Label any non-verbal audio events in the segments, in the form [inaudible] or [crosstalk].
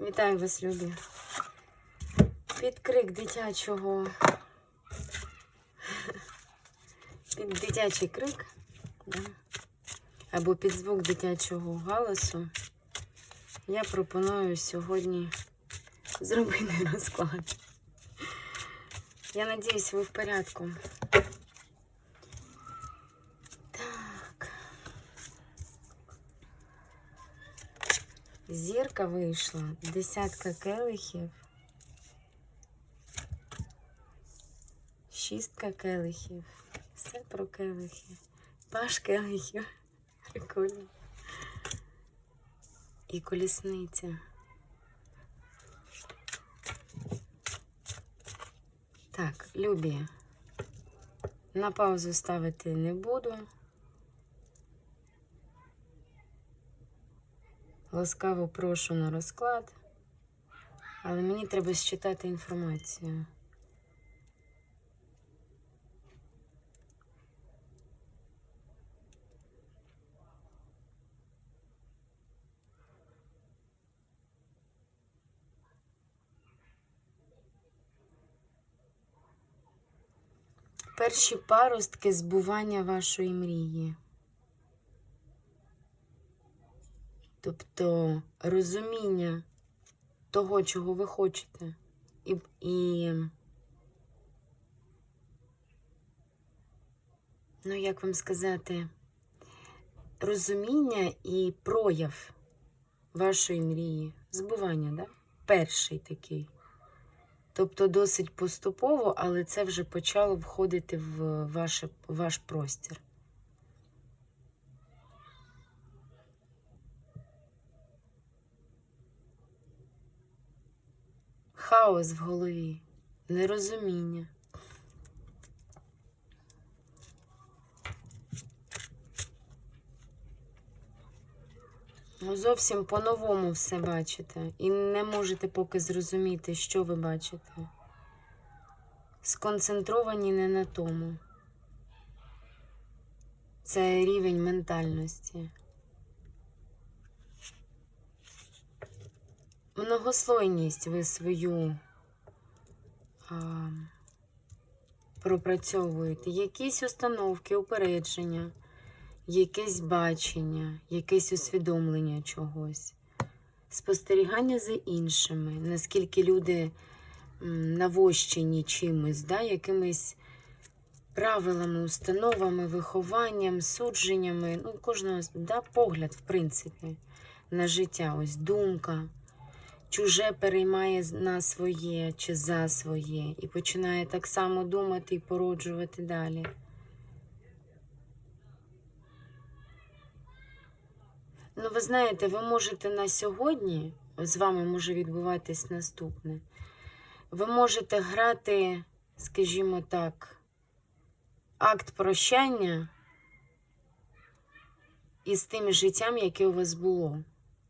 Вітаю вас, любі. Під крик дитячого. Під дитячий крик. Да? Або під звук дитячого галасу. Я пропоную сьогодні зробити [laughs] розклад. Я надіюсь, ви в порядку. Зірка вийшла, десятка келихів, шістка келихів, все про келихи, паш келихів, прикольно. І колісниця. Так, любі. На паузу ставити не буду. Ласкаво прошу на розклад, але мені треба считати інформацію. Перші паростки збування вашої мрії. Тобто розуміння того, чого ви хочете, і, і ну, як вам сказати, розуміння і прояв вашої мрії, збування, да? перший такий. Тобто досить поступово, але це вже почало входити в ваше, ваш простір. Хаос в голові, нерозуміння. Ну, зовсім по-новому все бачите. І не можете поки зрозуміти, що ви бачите. Сконцентровані не на тому. Це рівень ментальності. Многослойність ви свою а, пропрацьовуєте. Якісь установки, упередження якесь бачення, якесь усвідомлення чогось, спостерігання за іншими, наскільки люди навощені чимось, да, якимись правилами, установами, вихованням, судженнями, ну, кожного да, погляд, в принципі, на життя, ось думка. Чуже переймає на своє чи за своє, і починає так само думати і породжувати далі. Ну, ви знаєте, ви можете на сьогодні, з вами може відбуватись наступне. Ви можете грати, скажімо так, акт прощання із тим життям, яке у вас було,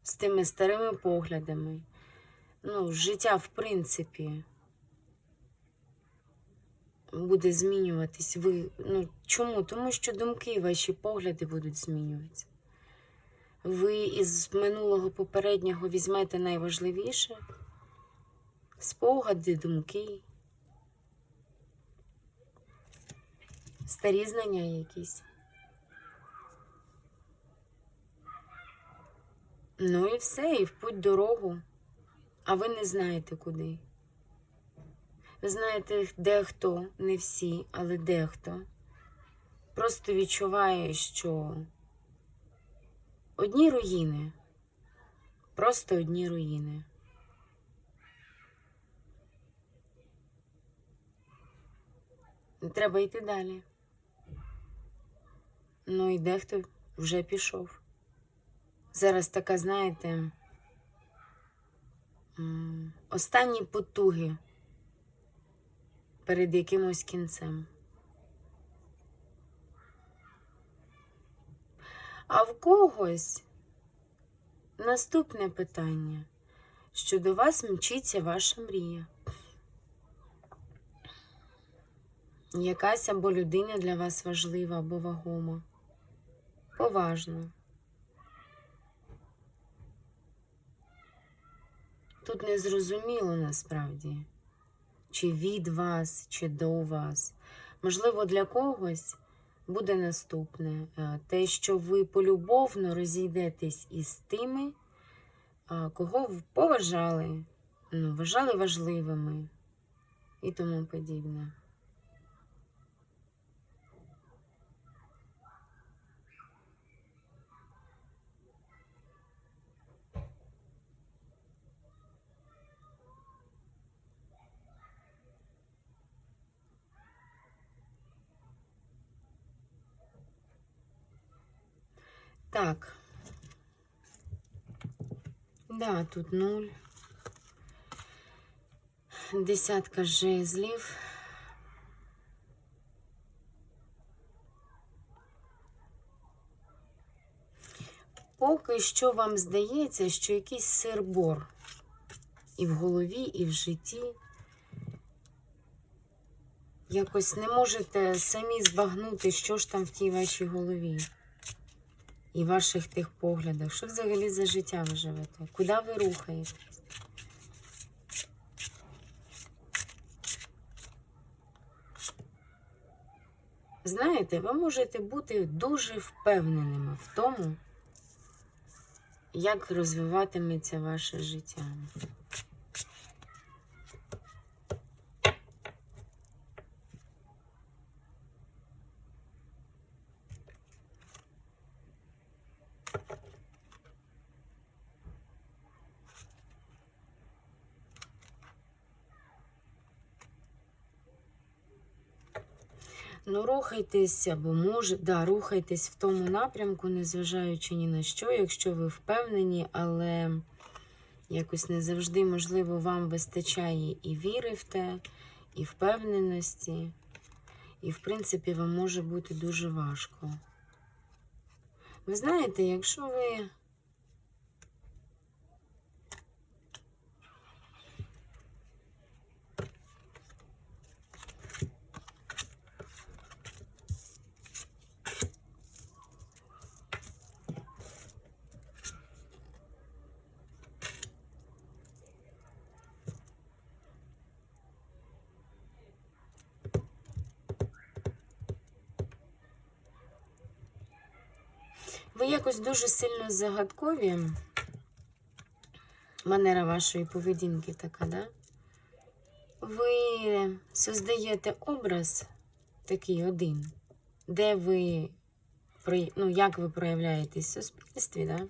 з тими старими поглядами. Ну, життя, в принципі, буде змінюватись. Ви, ну, Чому? Тому що думки ваші погляди будуть змінюватися. Ви із минулого попереднього візьмете найважливіше спогади, думки, старі знання якісь. Ну і все, і в путь дорогу, а ви не знаєте куди. Ви знаєте, дехто, не всі, але дехто просто відчуває, що Одні руїни. Просто одні руїни. Треба йти далі. Ну і дехто вже пішов. Зараз така, знаєте, останні потуги перед якимось кінцем. А в когось наступне питання, що до вас мчиться ваша мрія. Якась або людина для вас важлива або вагома. Поважна. Тут не зрозуміло насправді, чи від вас, чи до вас. Можливо, для когось буде наступне. е, Те, що ви полюбовно розійдетесь із тими, кого ви поважали, ну, вважали важливими і тому подібне. Так. Да, тут нуль. Десятка жезлів. Поки що вам здається, що якийсь сирбор і в голові, і в житті. Якось не можете самі збагнути, що ж там в тій вашій голові і ваших тих поглядах. Що взагалі за життя ви живете? Куди ви рухаєтесь? Знаєте, ви можете бути дуже впевненими в тому, як розвиватиметься ваше життя. Ну, рухайтесь або може, да, рухайтесь в тому напрямку, незважаючи ні на що, якщо ви впевнені, але якось не завжди, можливо, вам вистачає і віри в те, і впевненості. І, в принципі, вам може бути дуже важко. Ви знаєте, якщо ви. Ви якось дуже сильно загадкові. Манера вашої поведінки така, да? Ви создаєте образ такий один, де ви, ну, як ви проявляєтесь в суспільстві, да?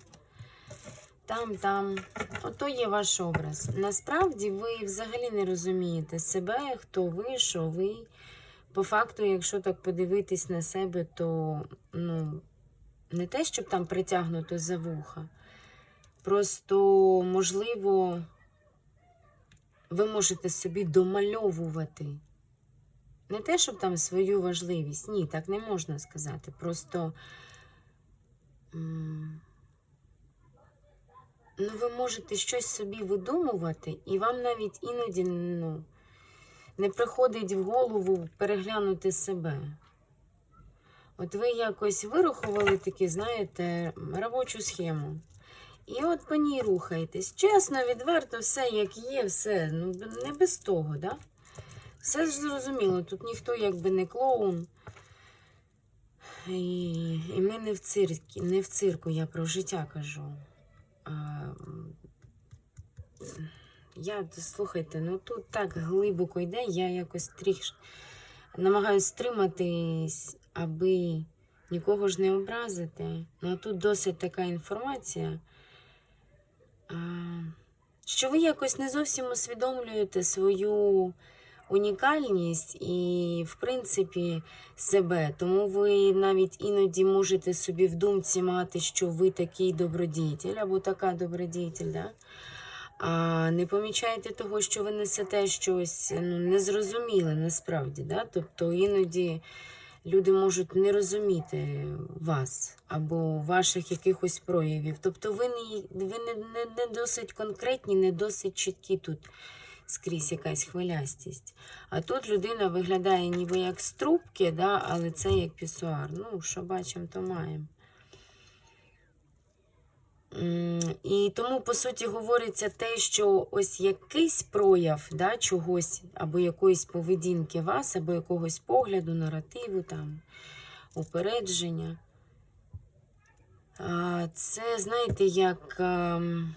Там, там, ото є ваш образ. Насправді ви взагалі не розумієте себе, хто ви, що ви. По факту, якщо так подивитись на себе, то ну, не те, щоб там притягнуто за вуха. Просто, можливо, ви можете собі домальовувати. Не те, щоб там свою важливість. Ні, так не можна сказати. Просто. Ну, ви можете щось собі видумувати, і вам навіть іноді ну, не приходить в голову переглянути себе. От ви якось вирахували такі, знаєте, робочу схему. І от по ній рухаєтесь. Чесно, відверто, все як є, все. Ну, не без того, да? Все ж зрозуміло, тут ніхто якби не клоун. І, і ми не в циркі, не в цирку, я про життя кажу. А, я, слухайте, ну тут так глибоко йде, я якось трішки намагаюся стриматись, аби нікого ж не образити. Ну тут досить така інформація, що ви якось не зовсім усвідомлюєте свою унікальність і, в принципі, себе. Тому ви навіть іноді можете собі в думці мати, що ви такий добродітель або така добродітель. Да? А не помічаєте того, що ви несете щось ну, незрозуміле насправді. Да? Тобто іноді люди можуть не розуміти вас або ваших якихось проявів. Тобто ви не, ви не, не, не досить конкретні, не досить чіткі тут скрізь якась хвилястість. А тут людина виглядає ніби як з трубки, да? але це як пісуар. Ну, що бачимо, то маємо. І тому, по суті, говориться те, що ось якийсь прояв да, чогось, або якоїсь поведінки вас, або якогось погляду, наративу, там, упередження. Це, знаєте, як. ем,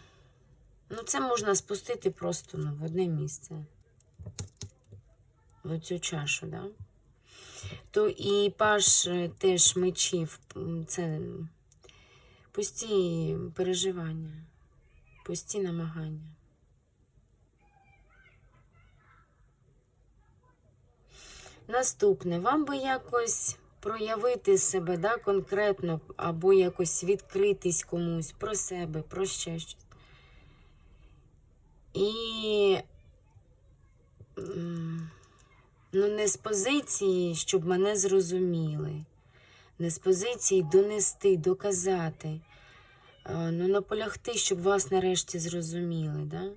Ну, це можна спустити просто ну, в одне місце. В цю чашу, да? То і паш е, теж мечів, це пусті переживання, пусті намагання. Наступне, вам би якось проявити себе да, конкретно, або якось відкритись комусь про себе, про ще щось. І ну, не з позиції, щоб мене зрозуміли, не з позиції донести, доказати, ну, наполягти, щоб вас нарешті зрозуміли. Да?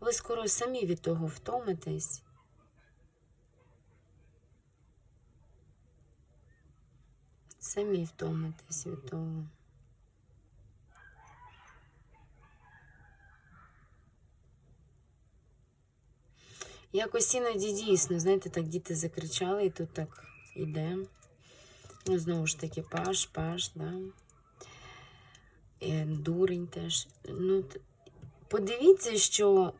Ви скоро самі від того втомитесь. Самі втомитесь від того. Якось іноді дійсно, знаєте, так діти закричали, і тут так іде. Ну, знову ж таки, паш, паш, да. Е, Дурень теж. Ну, подивіться, що.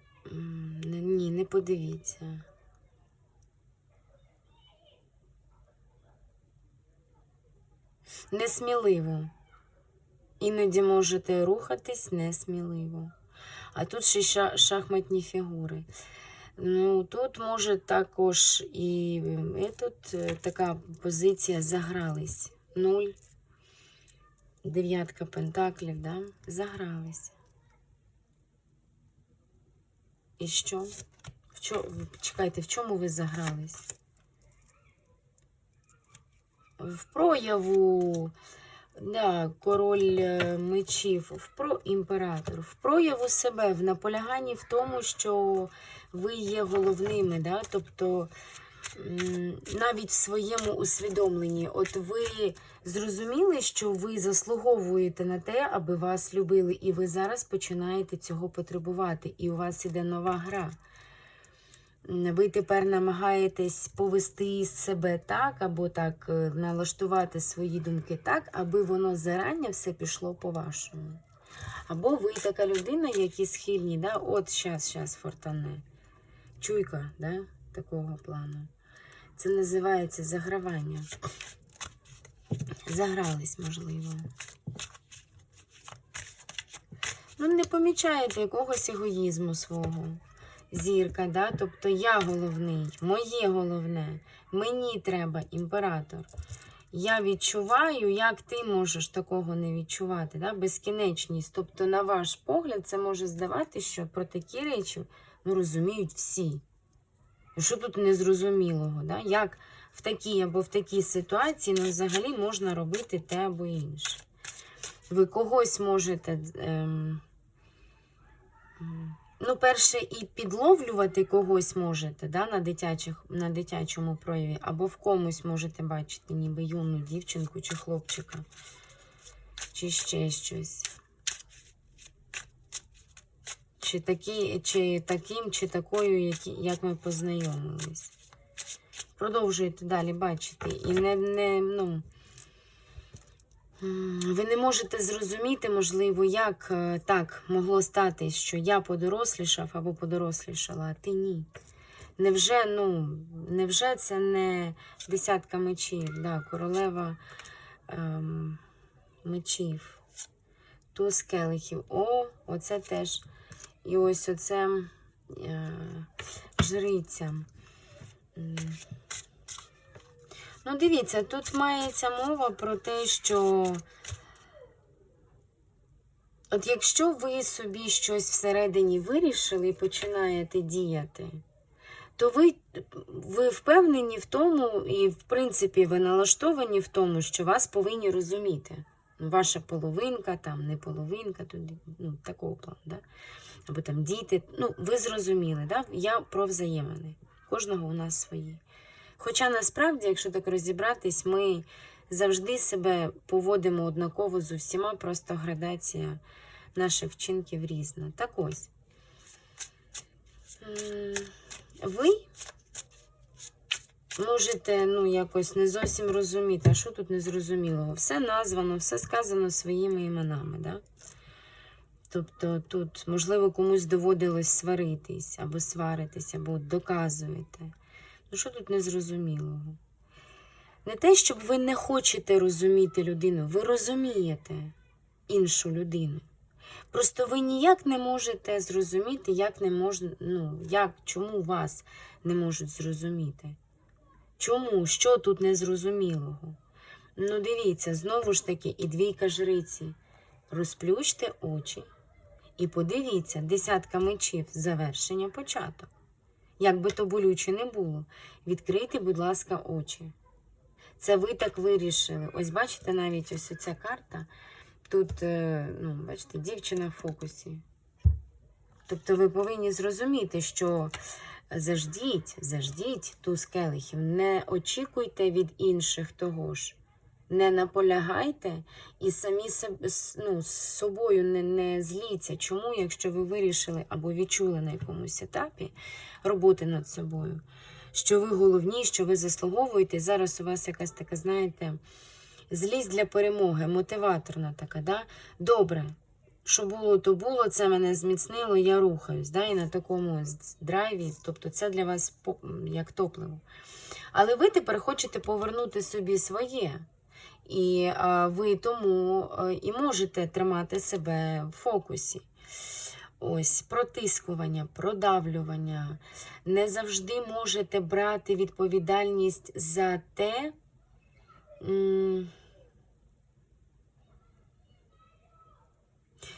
Ні, не подивіться. Несміливо. Іноді можете рухатись несміливо. А тут ще шахматні фігури. Ну, тут може також і, і тут е, така позиція загрались. Нуль. Дев'ятка пентаклів, да? Загрались. І що? В чо... Чекайте, в чому ви загрались? В прояву, да, король е, мечів, в про... імператор, в прояву себе, в наполяганні в тому, що ви є головними, да? тобто навіть в своєму усвідомленні. От ви зрозуміли, що ви заслуговуєте на те, аби вас любили, і ви зараз починаєте цього потребувати, і у вас іде нова гра. Ви тепер намагаєтесь повести себе так, або так е, налаштувати свої думки так, аби воно зарання все пішло по-вашому. Або ви така людина, які схильні, да? от щас, щас фортане. Чуйка, да? такого плану. Це називається загравання. Загрались, можливо. Ну, не помічаєте якогось егоїзму свого. Зірка, да? тобто я головний, моє головне, мені треба імператор. Я відчуваю, як ти можеш такого не відчувати. Да? Безкінечність. Тобто, на ваш погляд, це може здавати, що про такі речі ну, розуміють всі. Що тут незрозумілого? Да? Як в такій або в такій ситуації ну, взагалі можна робити те або інше. Ви когось можете. Ем, Ну, перше, і підловлювати когось можете да, на, дитячих, на дитячому прояві, або в комусь можете бачити, ніби юну дівчинку чи хлопчика, чи ще щось. Чи, такі, чи таким, чи такою, як ми познайомились. Продовжуєте далі бачити. І не, не, ну, ви не можете зрозуміти, можливо, як е, так могло статись, що я подорослішав або подорослішала, а ти ні. Невже, ну, невже це не десятка мечів, да, королева ем, мечів, туз келихів. О, оце теж. І ось оце е, жриця. Ну, дивіться, тут мається мова про те, що от якщо ви собі щось всередині вирішили і починаєте діяти, то ви, ви впевнені в тому, і, в принципі, ви налаштовані в тому, що вас повинні розуміти. Ну, Ваша половинка, там, не половинка, тут, ну, такого плану, да? Або там діти. Ну, ви зрозуміли, да? я про взаємини. Кожного у нас свої. Хоча насправді, якщо так розібратись, ми завжди себе поводимо однаково з усіма, просто градація наших вчинків різно. Так ось. Ви можете ну, якось не зовсім розуміти, а що тут незрозумілого. Все названо, все сказано своїми іменами. Да? Тобто тут, можливо, комусь доводилось сваритись, або сваритись, або доказуєте. Ну, що тут незрозумілого? Не те, щоб ви не хочете розуміти людину, ви розумієте іншу людину. Просто ви ніяк не можете зрозуміти, як не можна, ну, як, чому вас не можуть зрозуміти. Чому? Що тут незрозумілого? Ну, дивіться, знову ж таки, і двійка жриці. Розплющте очі і подивіться, десятка мечів, завершення, початок. Як би то болюче не було, відкрийте, будь ласка, очі. Це ви так вирішили. Ось бачите, навіть ось ця карта. Тут, е, ну, бачите, дівчина в фокусі. Тобто ви повинні зрозуміти, що заждіть, заждіть туз келихів, не очікуйте від інших того ж. Не наполягайте і самі себе, ну, з собою не, не зліться. Чому, якщо ви вирішили або відчули на якомусь етапі роботи над собою, що ви головні, що ви заслуговуєте, зараз у вас якась така, знаєте, злість для перемоги, мотиваторна така, да? Добре, що було, то було, це мене зміцнило, я рухаюсь, да? і на такому драйві, тобто це для вас як топливо. Але ви тепер хочете повернути собі своє. І а, ви тому а, і можете тримати себе в фокусі. Ось протискування, продавлювання. Не завжди можете брати відповідальність за те.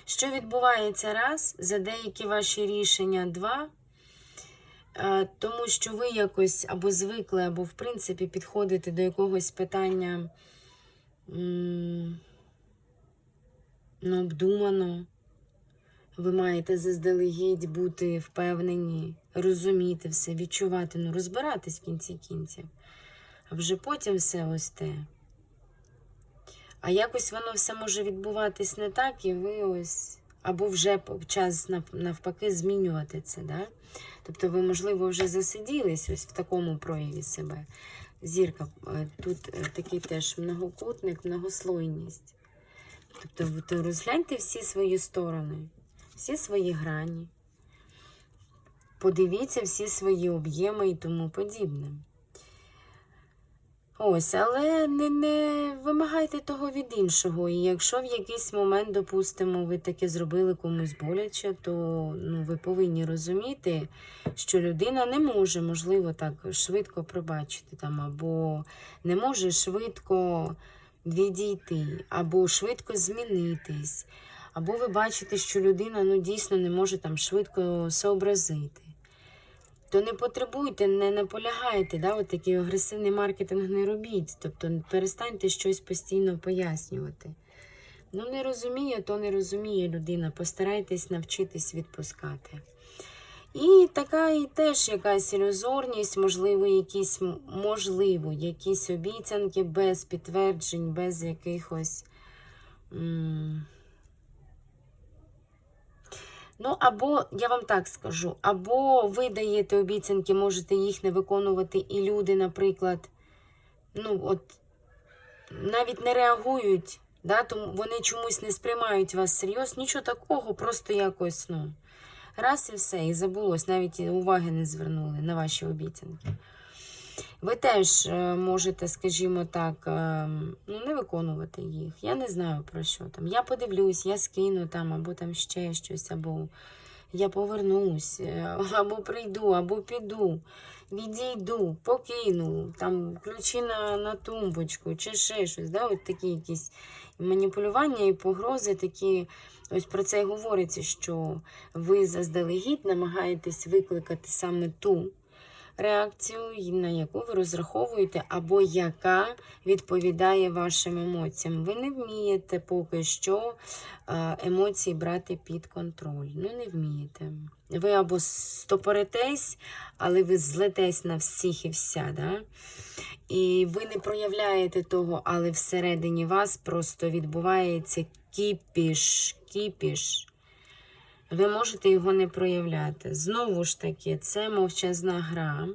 Що відбувається раз, за деякі ваші рішення два, е, тому що ви якось або звикли, або, в принципі, підходите до якогось питання ну, обдумано. Ви маєте заздалегідь бути впевнені, розуміти все, відчувати, ну, розбиратись в кінці кінців. А вже потім все ось те. А якось воно все може відбуватись не так, і ви ось. Або вже час навпаки змінювати це. Да? Тобто ви, можливо, вже засиділись ось в такому прояві себе. Зірка, тут е, такий теж многокутник, многослойність. Тобто то розгляньте всі свої сторони, всі свої грані. Подивіться всі свої об'єми і тому подібне. Ось, але не, не вимагайте того від іншого. І якщо в якийсь момент, допустимо, ви таке зробили комусь боляче, то ну, ви повинні розуміти, що людина не може, можливо, так швидко пробачити там, або не може швидко відійти, або швидко змінитись, або ви бачите, що людина ну, дійсно не може там швидко сообразити. То не потребуйте, не наполягайте, да, от такий агресивний маркетинг не робіть. Тобто перестаньте щось постійно пояснювати. Ну, не розуміє, то не розуміє людина. Постарайтесь навчитись відпускати. І така і теж якась ілюзорність, можливо, якісь, можливо, якісь обіцянки без підтверджень, без якихось. м, Ну, або я вам так скажу, або ви даєте обіцянки, можете їх не виконувати, і люди, наприклад, ну, от навіть не реагують, да, тому вони чомусь не сприймають вас серйозно, нічого такого, просто якось, ну, раз і все, і забулось, навіть уваги не звернули на ваші обіцянки. Ви теж е, можете, скажімо так, е, ну, не виконувати їх. Я не знаю про що там. Я подивлюсь, я скину там, або там ще щось, або я повернусь, е, [laughs] або прийду, або піду, відійду, покину, там ключі на, на тумбочку, чи ще щось. Да? От такі якісь маніпулювання і погрози такі. Ось про це й говориться, що ви заздалегідь намагаєтесь викликати саме ту реакцію, на яку ви розраховуєте, або яка відповідає вашим емоціям. Ви не вмієте поки що емоції брати під контроль. Ну, не вмієте. Ви або стопоритесь, але ви злетесь на всіх і вся. Да? І ви не проявляєте того, але всередині вас просто відбувається кіпіш, кіпіш. Ви можете його не проявляти. Знову ж таки, це мовчазна гра.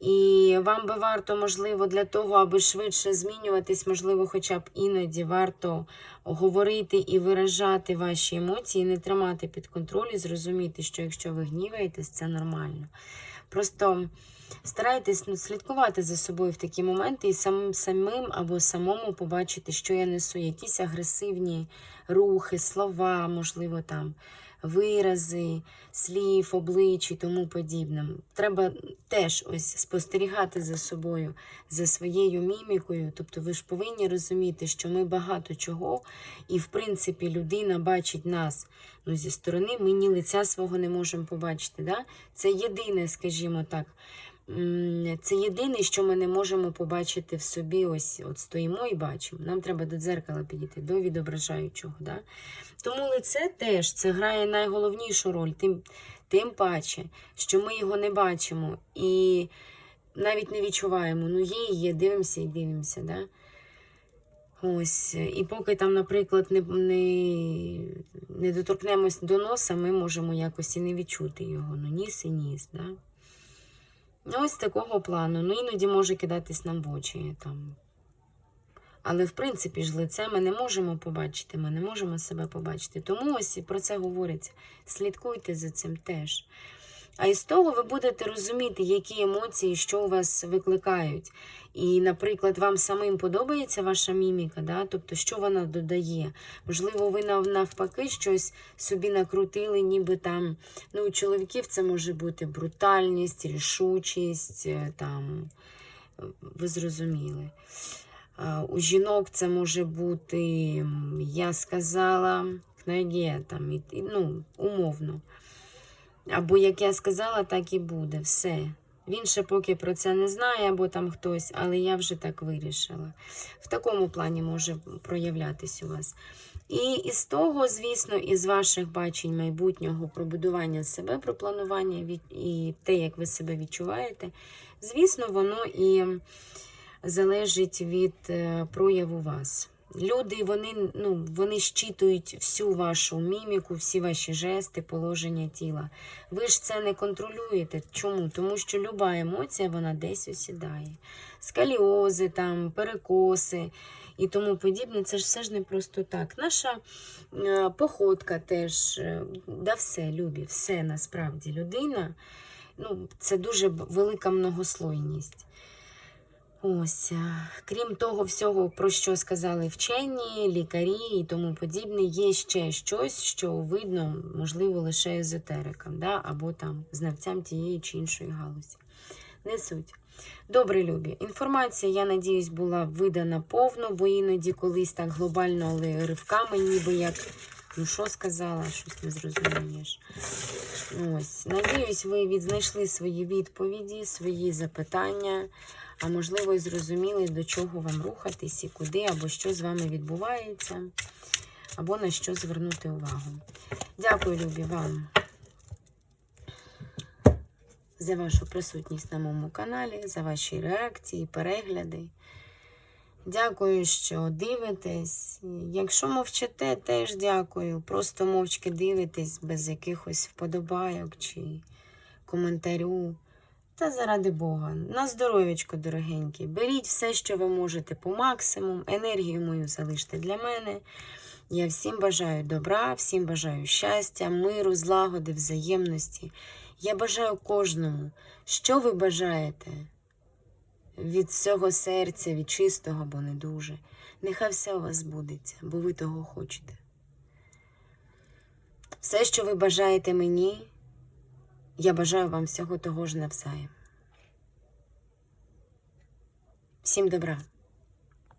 І вам би варто, можливо, для того, аби швидше змінюватись, можливо, хоча б іноді варто говорити і виражати ваші емоції, не тримати під контроль і зрозуміти, що якщо ви гніваєтесь, це нормально. Просто старайтесь ну, слідкувати за собою в такі моменти і самим самим або самому побачити, що я несу, якісь агресивні рухи, слова, можливо, там вирази, слів, облич і тому подібне. Треба теж ось спостерігати за собою, за своєю мімікою. Тобто ви ж повинні розуміти, що ми багато чого, і в принципі людина бачить нас ну, зі сторони, ми ні лиця свого не можемо побачити. Да? Це єдине, скажімо так. Це єдине, що ми не можемо побачити в собі. Ось от стоїмо і бачимо. Нам треба до дзеркала підійти, до відображаючого. Да? Тому лице теж це грає найголовнішу роль, тим, тим паче, що ми його не бачимо і навіть не відчуваємо. Ну, є є, дивимося і дивимося. Да? Ось, і поки там, наприклад, не, не, не доторкнемось до носа, ми можемо якось і не відчути його. Ну, ніс і ніс. Да? Ну, Ось такого плану. Ну, іноді може кидатись нам в очі. Там. Але, в принципі, ж лице ми не можемо побачити, ми не можемо себе побачити. Тому ось і про це говориться. Слідкуйте за цим теж. А із того ви будете розуміти, які емоції, що у вас викликають. І, наприклад, вам самим подобається ваша міміка, да? тобто, що вона додає. Можливо, ви нав- навпаки щось собі накрутили, ніби там. Ну, у чоловіків це може бути брутальність, рішучість, е, там, е, ви зрозуміли. У жінок це може бути, я сказала, кнаге, там, ну, умовно. Або як я сказала, так і буде. Все. Він ще поки про це не знає, або там хтось, але я вже так вирішила. В такому плані може проявлятись у вас. І із того, звісно, із ваших бачень майбутнього про будування себе, про планування і те, як ви себе відчуваєте, звісно, воно і залежить від е, прояву вас. Люди вони, ну, вони щитують всю вашу міміку, всі ваші жести, положення тіла. Ви ж це не контролюєте. Чому? Тому що люба емоція вона десь осідає. Скаліози, там, перекоси і тому подібне. Це ж все ж не просто так. Наша е, походка теж, е, да все, любі, все насправді людина. Ну, це дуже велика многослойність. Ось, е, крім того всього, про що сказали вчені, лікарі і тому подібне, є ще щось, що видно, можливо, лише езотерикам, да? або там знавцям тієї чи іншої галузі. Не суть. Добре, любі. Інформація, я надіюсь, була видана повно, бо іноді колись так глобально, але ривками, ніби як, ну що сказала, щось не зрозумієш. Ось, надіюсь, ви відзнайшли свої відповіді, свої запитання, а можливо, і зрозуміли, до чого вам рухатись і куди, або що з вами відбувається, або на що звернути увагу. Дякую, любі, вам за вашу присутність на моєму каналі, за ваші реакції, перегляди. Дякую, що дивитесь. Якщо мовчите, теж дякую. Просто мовчки дивитесь без якихось вподобайок чи коментарю. Та заради Бога, на здоров'ячко, дорогенькі. Беріть все, що ви можете по максимум. Енергію мою залиште для мене. Я всім бажаю добра, всім бажаю щастя, миру, злагоди, взаємності. Я бажаю кожному, що ви бажаєте від всього серця, від чистого або не дуже. Нехай все у вас збудеться, бо ви того хочете. Все, що ви бажаєте мені, я бажаю вам всього того ж навзаєм. Всім добра!